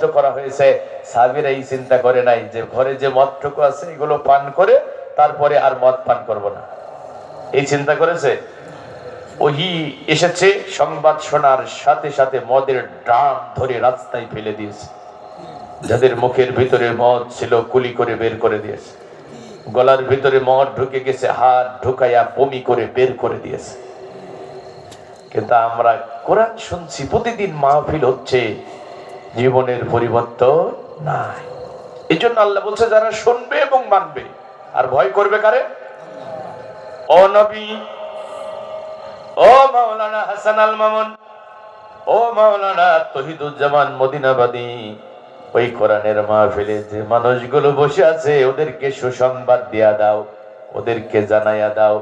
নিষিদ্ধ করা হয়েছে। সাবিরা এই চিন্তা করে নাই যে ঘরে যে মদটুকু আছে, এগুলো পান করে তারপরে আর মদ পান করব না। এই চিন্তা করেছে? ওহি এসেছে, সংবাদ শোনার সাথে সাথে মদের ড্রাম ধরে রাস্তায় ফেলে দিয়েছে। যাদের মুখের ভিতরে মদ ছিল, কুলি করে বের করে দিয়েছে। গলার ভিতরে মদ ঢুকে গেছে, হাত ঢুকাইয়া বমি করে বের করে দিয়েছে। কিন্তু আমরা কোরআন শুনছি, প্রতিদিন মাহফিল হচ্ছে। জীবনের পরিবর্তন নাই। এই জন্য আল্লাহ বলছে, যারা শুনবে এবং মানবে, আর ভয় করবে কারে? ও নবী, ও মাওলানা হাসান আল মামুন, ও মাওলানা তহিদুজ্জামান মদিনাবাদী, ওই কোরআনের মাহফিলে যে মানুষগুলো বসে আছে, ওদেরকে সুসংবাদ দিয়া দাও, ওদেরকে জানাইয়া দাও।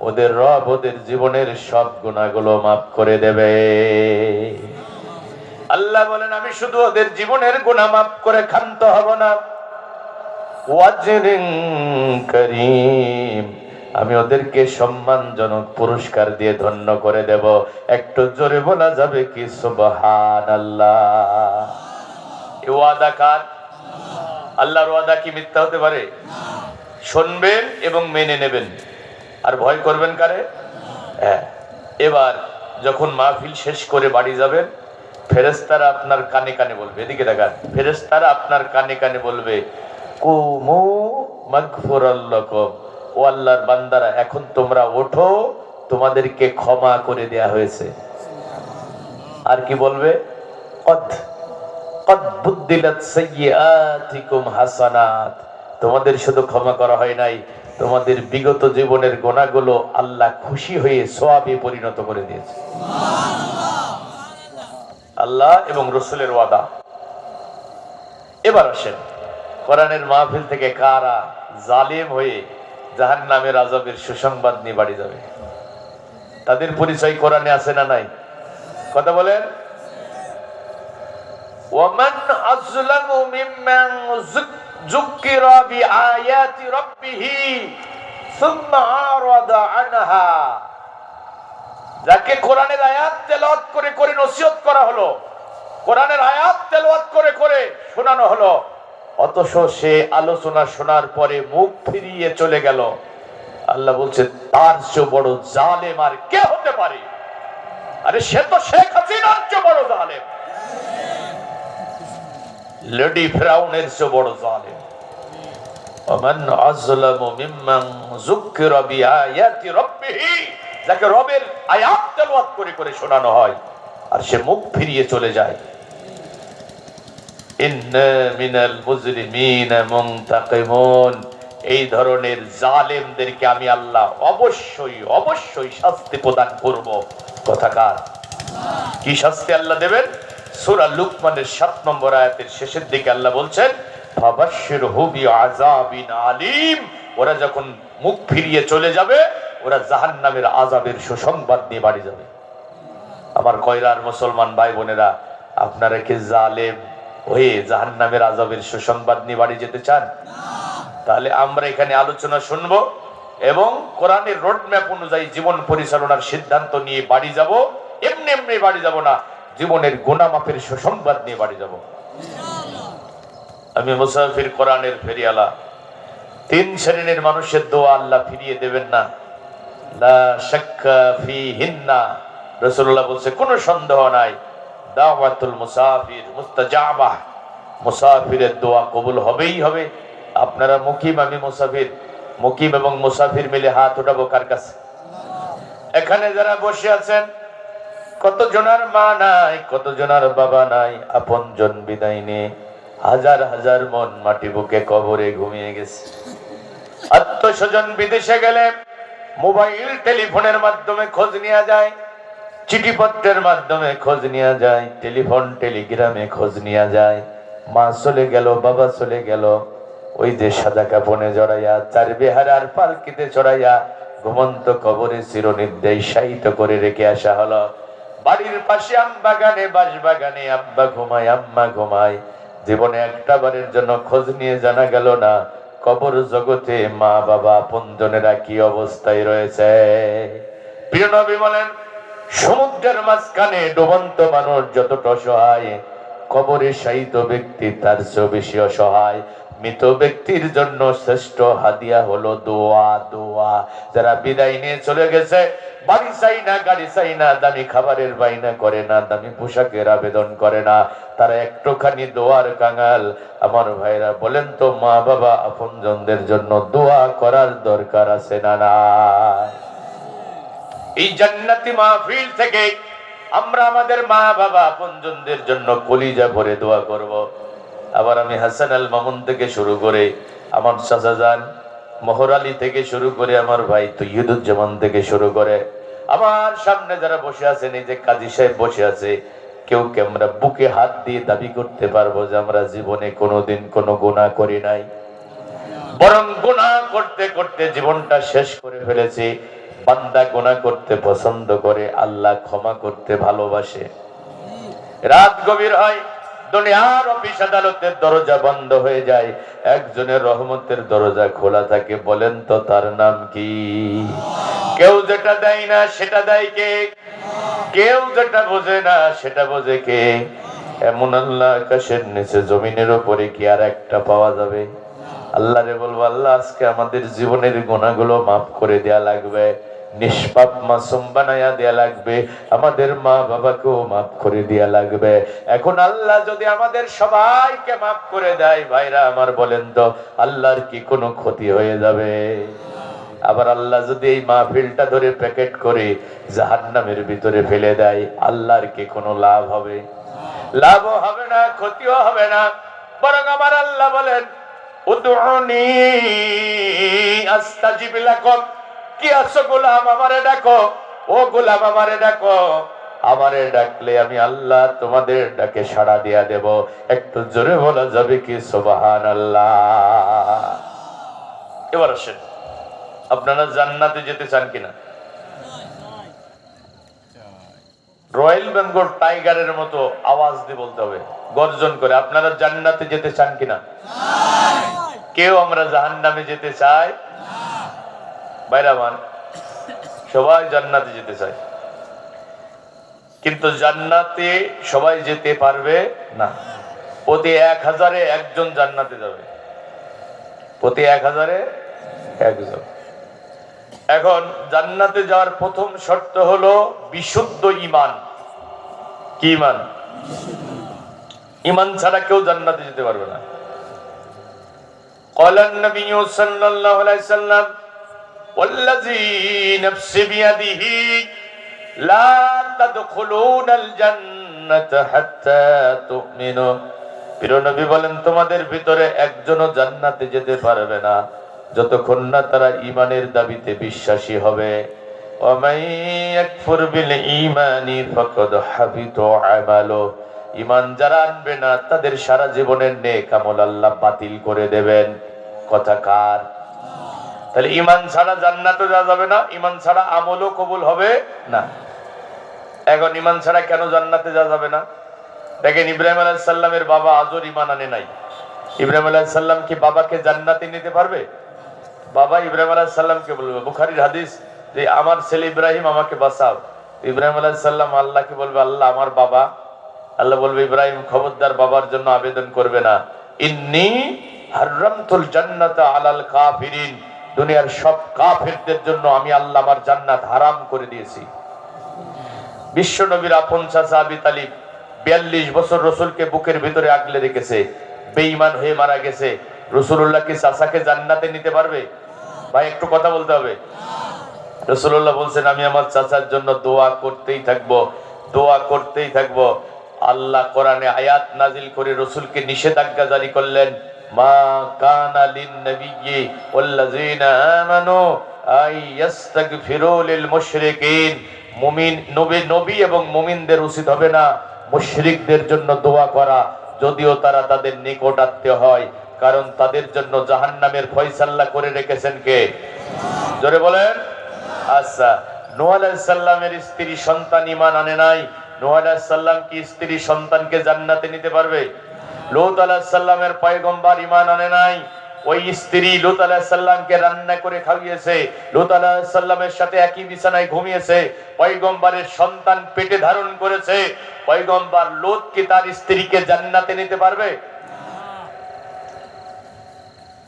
ওদের রব ওদের জীবনের সব গুনাহগুলো মাফ করে দেবে। আল্লাহ বলেন, আমি শুধু ওদের জীবনের গুনাহ মাফ করে ক্ষান্ত হব না। আমি ওদেরকে সম্মানজনক পুরস্কার দিয়ে ধন্য করে দেব। একটু জোরে বলা যাবে কি? সুবহান আল্লাহ ওয়াদা কার? আল্লাহর ওয়াদা কি মিথ্যা হতে পারে? শুনবেন এবং মেনে নেবেন। আর ভয় করবেন কারে? হ্যাঁ। এবার যখন মাহফিল শেষ করে বাড়ি যাবেন ফেরেস্তারা আপনার কানে কানে বলবে। এদিকে দেখান। ফেরেস্তারা আপনার কানে কানে বলবে, কুমু মাগফুরাল্লাকুম। ও আল্লাহর বান্দারা, এখন তোমরা ওঠো, তোমাদেরকে ক্ষমা করে দেয়া হয়েছে। আর কি বলবে? কদ কদ বুদ্দিলাত সাইয়্যাতিকুম হাসানাত। তোমাদের শুধু ক্ষমা করা হয় নাই, তোমাদের বিগত জীবনের গোনাগুলো আল্লাহ খুশি হয়ে সোয়াবে পরিণত করে দিয়েছে। আল্লাহ এবং রসুলের ওয়াদা। এবার আসেন, কোরআনের মাহফিল থেকে কারা জালেম হয়ে জাহান নামের আজবের সুসংবাদ নিয়ে বাড়ি যাবে? তাদের পরিচয় কোরআনে আছে না নাই? কথা বলেন। ওয়ামান আজলামু মিম্মান যুক যুক্কির বি আয়াতি যাকে কোরআনের আয়াত তেলাওয়াত করে করে নসিহত করা হলো, কোরআনের আয়াত তেলাওয়াত করে করে শোনানো হলো, অথচ সে আলোচনা শোনার পরে মুখ ফিরিয়ে চলে গেল। আল্লাহ বলছে, তার চেয়ে বড় জালেম আর কে হতে পারে? আরে সে তো শেখ হাসিনার চেয়ে বড় জালেম। লেডি ফেরাউনের চেয়ে বড় জালেম ومن أظلم ممن ذكر بآيات ربه যাকে রবের আয়াত তেলাওয়াত করে করে শোনানো হয় আর সে মুখ ফিরিয়ে চলে যায় ইন্না মিনাল মুজরিমিনা মুনতাকিমুন এই ধরনের জালেমদেরকে আমি আল্লাহ অবশ্যই অবশ্যই শাস্তি প্রদান করব কথাকার কি শাস্তি আল্লাহ দেবেন সূরা লুকমানের সাত নম্বর আয়াতের শেষের দিকে আল্লাহ বলছেন আলিম। ওরা যখন মুখ ফিরিয়ে চলে যাবে, ওরা জাহান্নামের আযাবের সুসংবাদ নিয়ে বাড়ি যাবে। আমার কয়রার মুসলমান ভাই বোনেরা আপনারা কি জালেম হয়ে জাহান্নামের আযাবের সুসংবাদ নিয়ে বাড়ি যেতে চান? তাহলে আমরা এখানে আলোচনা শুনব এবং কোরআনের রোড ম্যাপ অনুযায়ী জীবন পরিচালনার সিদ্ধান্ত নিয়ে বাড়ি যাব। এমনি এমনি বাড়ি যাব না। জীবনের গুণামাপের সুসংবাদ নিয়ে বাড়ি যাব। আমি মুসাফির কোরআনের ফেরিয়ালা তিন শ্রেণির মানুষের দোয়া আল্লাহ ফিরিয়ে দেবেন না। বলছে সন্দেহ নাই। মুসাফির মুসাফিরের দোয়া কবুল হবেই হবে। আপনারা আমি মুসাফির। মুকিম এবং মুসাফির মিলে হাত উঠাবো কার কাছে? এখানে যারা বসে আছেন কত জনার মা নাই কত জনার বাবা নাই, আপন জন বিদায় নিয়ে হাজার হাজার মন মাটি বুকে কবরে ঘুমিয়ে গেছে। আত্মস্বজন বিদেশে গেলে মোবাইল, টেলিফোনের মাধ্যমে খোঁজ নেওয়া যায়, চিঠিপত্রের মাধ্যমে খোঁজ নেওয়া যায়, টেলিফোন, টেলিগ্রামে খোঁজ নেওয়া যায়। মা চলে গেল, বাবা চলে গেল, ওই যে সাদা কাপনে জড়াইয়া, চার বেহারার পালকিতে চড়াইয়া ঘুমন্ত কবরে চিরনির্দেশায়িত করে রেখে আসা হলো। বাড়ির পাশে আম বাগানে বাঁশ বাগানে আব্বা ঘুমায়, আম্মা ঘুমায়। জীবনে একটা বারের জন্য খোঁজ নিয়ে জানা গেল না, কবর জগতে মা, বাবা, আপনজনেরা কি অবস্থায় রয়েছে। প্রিয় নবী বলেন, সমুদ্রের মাঝখানে ডুবন্ত মানুষ যতটা অসহায়, কবরে শায়িত ব্যক্তি তার চেয়েও বেশি অসহায়। মৃত ব্যক্তির জন্য শ্রেষ্ঠ হাদিয়া হলো দোয়া দোয়া। যারা বিদায় নিয়ে চলে গেছে, বাড়ি চাই না, গাড়ি চাই না, দামি খাবারের বাইনা করে না, দামি পোশাকের আবেদন করে না। তারা একটুখানি দোয়ার কাঙাল। আমার ভাইরা বলেন তো, মা, বাবা জন্য দোয়া করার দরকার আছে না না এই জান্নাতি মাহফিল থেকে আমরা আমাদের মা, বাবা, আপনজনদের জন্য কলিজা ভরে দোয়া করব। আবার আমি হাসান আল মামুন থেকে শুরু করে আমার চাচাজান মোহর আলী থেকে শুরু করে আমার ভাই তৈয়দুজ্জামান থেকে শুরু করে আমার সামনে যারা বসে আছেন এই যে কাজী সাহেব বসে আছে, কেউ কে আমরা বুকে হাত দিয়ে দাবি করতে পারব যে আমরা জীবনে কোনোদিন কোনো গুণা করি নাই? বরং গুণা করতে করতে জীবনটা শেষ করে ফেলেছি। বান্দা গুণা করতে পছন্দ করে, আল্লাহ ক্ষমা করতে ভালোবাসে। রাত গভীর হয় দুনিয়ার অফিস আদালতের দরজা বন্ধ হয়ে যায়। একজনের রহমতের দরজা খোলা থাকে, বলেন তো তার নাম কি? কেউ যেটা দেয় না সেটা দেয় কে? কেউ যেটা বোঝে না সেটা বোঝে কে? এমন আল্লাহ আকাশের নিচে, জমিনের উপরে কি আর একটা পাওয়া যাবে? আল্লাহ রে বলব, আল্লাহ, আজকে আমাদের জীবনের গুণাগুলো মাফ করে দেয়া লাগবে। নিষ্পাপ মাসুম বানাইয়া দেয়া লাগবে, আমাদের মা বাবাকেও মাফ করে দেয়া লাগবে। এখন আল্লাহ যদি আমাদের সবাইকে মাফ করে দেয়, ভাইরা আমার বলেন তো, আল্লাহর কি কোনো ক্ষতি হয়ে যাবে? আবার আল্লাহ যদি এই মাহফিলটা ধরে প্যাকেট করে জাহান্নামের ভিতরে ফেলে দেয়, আল্লাহর কি কোনো লাভ হবে? লাভও হবে না, ক্ষতিও হবে না। বরং আমার আল্লাহ বলেন উদুনি আস্তাজিব লাকুম। কি আছো গোলাম? আমারে ডাকো। ও গোলাম আমারে ডাকো। আমারে ডাকলে আমি আল্লাহ তোমাদের ডাকে সাড়া দিয়া দেব। একটু জোরে বলা যাবে কি? সুবহান আল্লাহ এবার আসেন। আপনারা জান্নাতে যেতে চান কিনা? রয়্যাল বেঙ্গল টাইগারের মতো আওয়াজ দিয়ে বলতে হবে। গর্জন করে আপনারা জান্নাতে যেতে চান কিনা? কেউ আমরা জাহান নামে যেতে চাই? বাইরামান সবাই জান্নাতে যেতে চায়। কিন্তু জান্নাতে সবাই যেতে পারবে না। প্রতি এক হাজারে একজন জান্নাতে যাবে। প্রতি এক হাজারে একজন। এখন জান্নাতে যাওয়ার প্রথম শর্ত হলো বিশুদ্ধ ইমান কি ইমান ইমান ছাড়া কেউ জান্নাতে যেতে পারবে না। কলান নবী সাল্লাল্লাহু আলাইহি সাল্লাম والذي نفس بيده لا تدخلون الجنة حتى تؤمنوا প্রিয় নবী বলেন তোমাদের ভিতরে একজনও জান্নাতে যেতে পারবে না যতক্ষণ না তারা ইমানের দাবিতে বিশ্বাসী হবে ومن يكفر بالإيمان فقد حبط عمله ইমান যারা আনবে না তাদের সারা জীবনের নেক আমল আল্লাহ বাতিল করে দেবেন কথা কার তাহলে ইমান ছাড়া জান্নাতে যাওয়া যাবে না ইমান ছাড়া আমলও কবুল হবে না। এখন ইমান ছাড়া কেন জান্নাতে যাওয়া যাবে না? দেখেন ইব্রাহিম আলাইসাল্লামের বাবা আজর ইমান আনে নাই। ইব্রাহিম আলাইসাল্লাম কি বাবাকে জান্নাতে নিতে পারবে? বাবা ইব্রাহিম আলাইসাল্লামকে বলবে, বুখারির হাদিস যে আমার ছেলে ইব্রাহিম আমাকে বাঁচাও। ইব্রাহিম আলাইসাল্লাম আল্লাহকে বলবে, আল্লাহ আমার বাবা। আল্লাহ বলবে, ইব্রাহিম খবরদার বাবার জন্য আবেদন করবে না। ইন্নি হারামতুল জান্নাতা আলাল কাফিরিন। দুনিয়ার সব কাফিরদের জন্য আমি আল্লাহ আমার জান্নাত হারাম করে দিয়েছি। বিশ্ব নবীর আপন চাচা আবি তালিব বিয়াল্লিশ বছর রসুলকে বুকের ভিতরে আগলে রেখেছে, বেঈমান হয়ে মারা গেছে। রসুল্লাহ কি চাচাকে জান্নাতে নিতে পারবে? ভাই, একটু কথা বলতে হবে। রসুল্লাহ বলছেন, আমি আমার চাচার জন্য দোয়া করতেই থাকব, দোয়া করতেই থাকব। আল্লাহ কোরআনে আয়াত নাজিল করে রসুলকে নিষেধাজ্ঞা জারি করলেন। নবী নবী এবং মুমিনদের উচিত হবে না মুশরিকদের জন্য দোয়া করা, যদিও তারা তাদের নিকট আত্মীয় হয়, কারণ তাদের জন্য জাহান্নামের ফয়সাল্লা করে রেখেছেন কে? জোরে বলেন। আচ্ছা আলাইসাল্লামের স্ত্রী সন্তান ইমান আনে নাই আলাইসাল্লাম কি স্ত্রী সন্তানকে জান্নাতে নিতে পারবে? লোত আলাহিসাল্লামের পয়গম্বার ইমান আনে নাই। ওই স্ত্রী লুত আলাহিসাল্লামকে রান্না করে খাইয়েছে লুত আলাহিসাল্লামের সাথে একই বিছানায় ঘুমিয়েছে। পয়গম্বরের সন্তান পেটে ধারণ করেছে। পয়গম্বর লোত কি তার স্ত্রীকে জান্নাতে নিতে পারবে?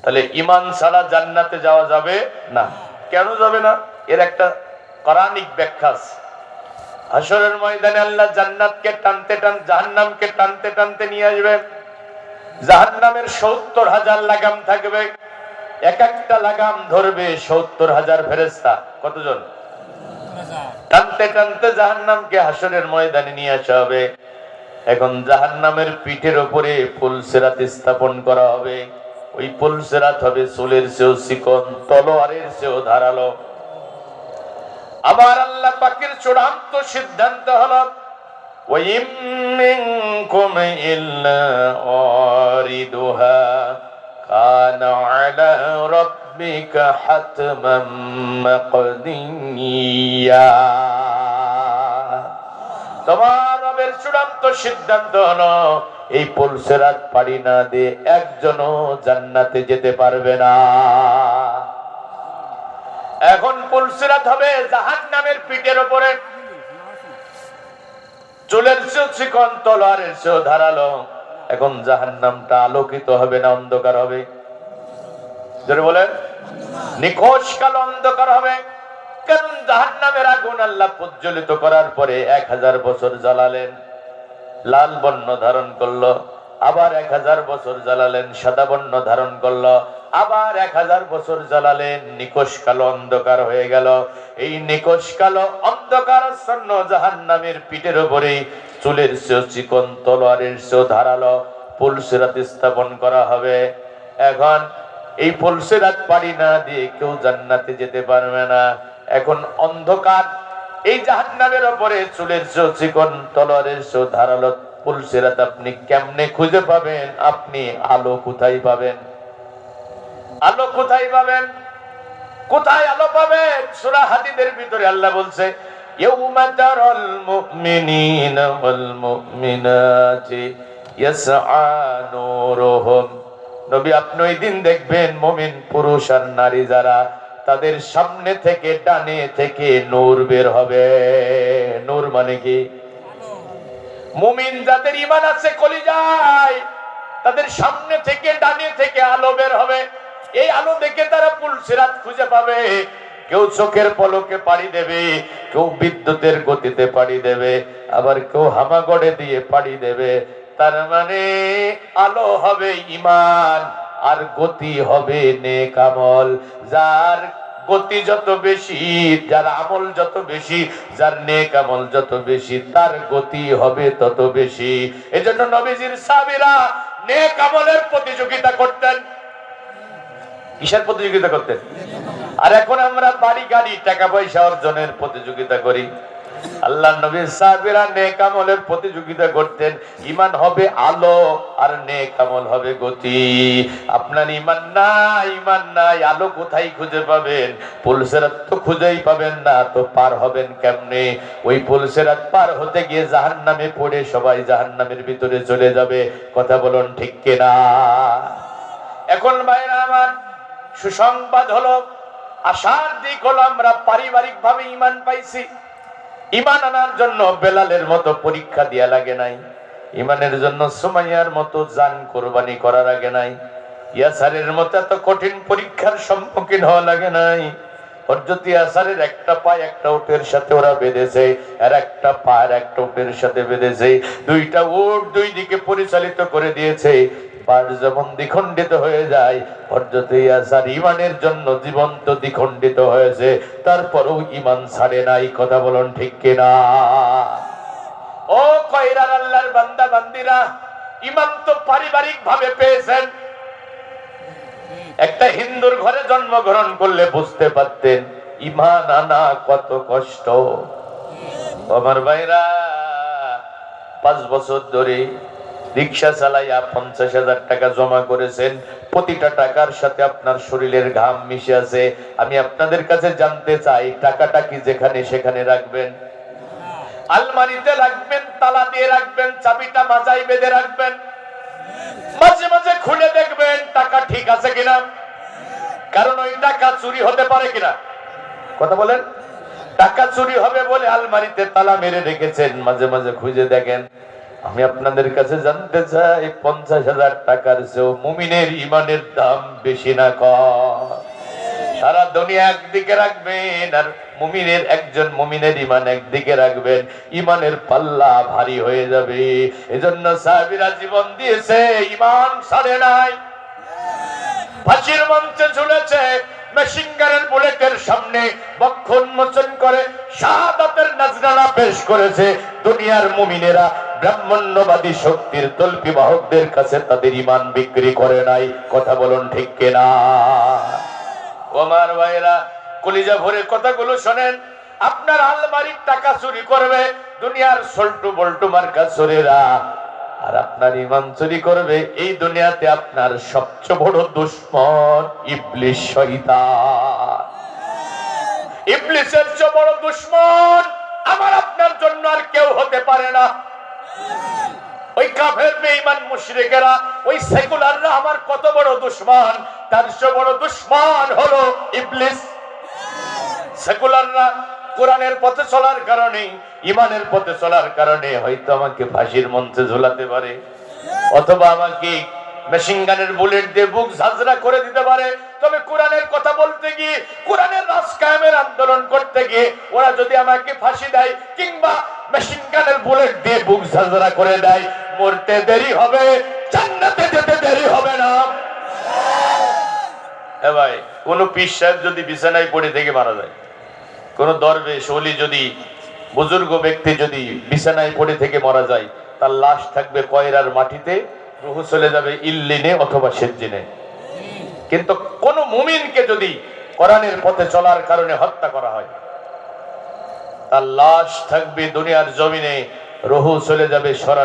তাহলে ইমান ছাড়া জান্নাতে যাওয়া যাবে না। কেন যাবে না? এর একটা কোরআনিক ব্যাখ্যা আছে। হাসরের ময়দানে আল্লাহ জান্নাতকে টানতে টান জাহান্নামকে টানতে টানতে নিয়ে আসবে। জাহান্নামের সত্তর হাজার লাগাম থাকবে। এক একটা লাগাম ধরবে সত্তর হাজার ফেরেস্তা কতজন? টানতে টানতে জাহান্নামকে হাসরের ময়দানে নিয়ে আসা হবে। এখন জাহান্নামের পিঠের উপরে ফুলসেরাত স্থাপন করা হবে। ওই ফুলসেরাত হবে চুলের চেয়েও চিকন তলোয়ারের চেয়েও ধারালো। আমার আল্লাহ পাকের চূড়ান্ত সিদ্ধান্ত হলো وَإِن مِّنكُمْ إِلَّا وَارِدُهَا كَانَ عَلَى رَبِّكَ حَتْمًا مَّقْضِيًّا তোমার রবের চূড়ান্ত সিদ্ধান্ত হলো এই পুলসেরাত পাড়ি না দিয়ে একজনও জান্নাতে যেতে পারবে না এখন পুলসিরাত হবে জাহান নামের পিঠের উপরে চুলের চেয়েও চিকন এখন জাহান নামটা আলোকিত হবে না, অন্ধকার হবে। বলেন নিখোঁজ কাল অন্ধকার হবে। কারণ জাহান নামের আগুন আল্লাহ প্রজ্বলিত করার পরে এক হাজার বছর জ্বালালেন। লাল বর্ণ ধারণ করল। আবার এক হাজার বছর জ্বালালেন সাদা বর্ণ ধারণ করল। আবার এক হাজার বছর জ্বালালেন, নিকোষ কালো অন্ধকার হয়ে গেল। এই নিকোষ কালো অন্ধকার সন্ন জাহান নামের পিঠের উপরে চুলের সেও চিকন, তলোয়ারের চেয়েও ধারালো পুলসিরাত স্থাপন করা হবে। এখন এই পুলসিরাত পাড়ি না দিয়ে কেউ জান্নাতে যেতে পারবে না। এখন অন্ধকার এই জাহান্নামের ওপরে চুলের চেয়েও চিকন, তলোয়ারের চেয়েও ধারালো পুলসিরাত আপনি কেমনে খুঁজে পাবেন? আপনি আলো কোথায় পাবেন? আলো কোথায় পাবেন? কোথায় আলো পাবেন? সূরা হাদিদের ভিতরে আল্লাহ বলছে আপনি ওই দিন দেখবেন মুমিন পুরুষ আর নারী যারা তাদের সামনে থেকে, ডানে থেকে নূর বের হবে। নূর মানে কি? মুমিন যাদের ইমান আছে, কলিজায়, তাদের সামনে থেকে, ডানে থেকে আলো বের হবে। এই আলো দেখে তারা পুলসিরাত খুঁজে পাবে। কেউ চোখের পলকে পাড়ি দেবে, কেউ বিদ্যুতের গতিতে পাড়ি দেবে, আবার কেউ হামাগড়ে দিয়ে পাড়ি দেবে। তার মানে আলো হবে ইমান আর গতি হবে নেক আমল। যার গতি যত বেশি, যার আমল যত বেশি, যার নেক আমল যত বেশি, তার গতি হবে তত বেশি। এজন্য নবীজির সাবিরা নেক আমলের প্রতিযোগিতা করতেন। কিসের প্রতিযোগিতা করতেন? আর এখন আমরা বাড়ি গাড়ি, টাকা পয়সা অর্জনের প্রতিযোগিতা করি। আল্লাহ নবী সাহাবীরা নেক আমলের প্রতিযোগিতা করতেন। ঈমান হবে আলো আর নেক আমল হবে গতি। আপনার ঈমান নাই ঈমান নাই, আলো কোথায় খুঁজে পাবেন? পুলসেরাত তো খুঁজেই পাবেন না, তো পার হবেন কেমনে? ওই পুলসেরাত পার হতে গিয়ে জাহান্নামে পড়ে সবাই জাহান্নামের ভিতরে চলে যাবে। কথা বলুন ঠিক কিনা? এখন ভাইরা আমার, সুসংবাদ হলো, আশার দিক হলো আমরা পারিবারিক ভাবে ইমান পাইছি। ইমান আনার জন্য বেলালের মতো পরীক্ষা দিয়া লাগে নাই। ইমানের জন্য সুমাইয়ার মতো জান কোরবানি করার আগে নাই। ইয়াসারের মতো এত কঠিন পরীক্ষার সম্মুখীন হওয়া লাগে নাই। একটা পায় একটা উটের সাথে ওরা বেঁধেছে, আর একটা পা আর একটা সাথে বেঁধেছে। দুইটা দুই দিকে পরিচালিত করে দিয়েছে। পার যেমন দ্বিখণ্ডিত হয়ে যায়। হরজতি আসার ইমানের জন্য জীবন্ত দ্বিখণ্ডিত হয়েছে। তারপরেও ইমান ছাড়ে নাই, কথা বলুন ঠিক কিনা? ও কয়রার আল্লাহর বান্দা, বান্দিরা, ইমান তো পারিবারিক ভাবে পেয়েছেন। একটা হিন্দুর ঘরে জন্মগ্রহণ করলে বুঝতে পারতেন, ইমান আনা কত কষ্ট। আমার ভাইরা, পাঁচ বছর ধরে রিক্সা চালাইয়া পঞ্চাশ হাজার টাকা জমা করেছেন। প্রতিটা টাকার সাথে আপনার শরীরের ঘাম মিশে আছে আমি আপনাদের কাছে জানতে চাই, টাকাটা কি যেখানে সেখানে রাখবেন? আলমারিতে রাখবেন, তালা দিয়ে রাখবেন, চাবিটা মাজাই বেঁধে রাখবেন। মাঝে মাঝে খুলে দেখবেন টাকা ঠিক আছে কিনা। কারণ ওই টাকা চুরি হতে পারে কিনা। কথা বলেন? টাকা চুরি হবে বলে আলমারিতে তালা মেরে রেখেছেন, মাঝে মাঝে খুঁজে দেখেন। আমি আপনাদের কাছে জানতে চাই, পঞ্চাশ হাজার টাকার চেয়েও মুমিনের ইমানের দাম বেশি না কম। সারা দুনিয়া একদিকে রাখবেন আর মুমিনের, একজন মুমিনের ইমান একদিকে রাখবেন। ইমানের পাল্লা ভারী হয়ে যাবে। এজন্য জীবন দিয়েছে ইমান ছাড়ে নাই। ফাঁসির মঞ্চে ঝুলেছে মেশিনগানের বুলেটের সামনে বক্ষ উন্মোচন করে, শাহাদাতের নাজরানা পেশ করেছে। দুনিয়ার মুমিনেরা ব্রাহ্মণ্যবাদী শক্তির তল্পি বাহকদের কাছে তাদের ইমান বিক্রি করে নাই। কথা বলুন ঠিক কিনা? ওমার ভাইরা, কলিজা ভরে কথাগুলো শোনেন। আপনার আলমারির টাকা চুরি করবে, দুনিয়ার সল্টু বল্টু মার্কা চোরেরা। আর আপনার ইমান চুরি করবে, এই দুনিয়াতে আপনার সবচেয়ে বড় দুশ্মন ইবলিশ শয়তান। ইবলিসের চেয়ে বড় দুশ্মন আমার আপনার জন্য আর কেউ হতে পারে না। ওই কাফের বেঈমান মুশরিকেরা, ওই সেকুলাররা আমার কত বড় দুশ্মন, তার চেয়ে বড় দুশ্মন হলো ইবলিস। সেকুলাররা কোরআনের পথে চলার কারণে ইমানের পথে চলার কারণে হয়তো আমাকে ফাঁসির মঞ্চে ঝোলাতে পারে, অথবা আমাকে মেশিন গানের বুলেট দিয়ে বুক ঝাঁঝরা করে দিতে পারে। তবে কোরআনের কথা বলতে গিয়ে, কোরআনের রাজ কায়েমের আন্দোলন করতে গিয়ে, ওরা যদি আমাকে ফাঁসি দেয়, কিংবা মেশিন গানের বুলেট দিয়ে বুক ঝাঁঝরা করে দেয়। মরতে দেরি হবে, জান্নাতে যেতে দেরি হবে না। এ ভাই, কোন পীর সাহেব যদি বিছানায় পড়ে থেকে মারা যায়, কোন দরবেশ অলি যদি, বুজুর্গ ব্যক্তি যদি বিছানায় পড়ে থেকে মারা যায়, তার লাশ থাকবে কয়রার মাটিতে, রুহু চলে যাবে ইল্লিনে অথবা সেজ্জিনে। কিন্তু কোন মুমিনকে যদি কোরআনের পথে চলার কারণে হত্যা করা হয় তার লাশ থাকবে দুনিয়ার জমিনে রহু চলে যাবে সরাসরি।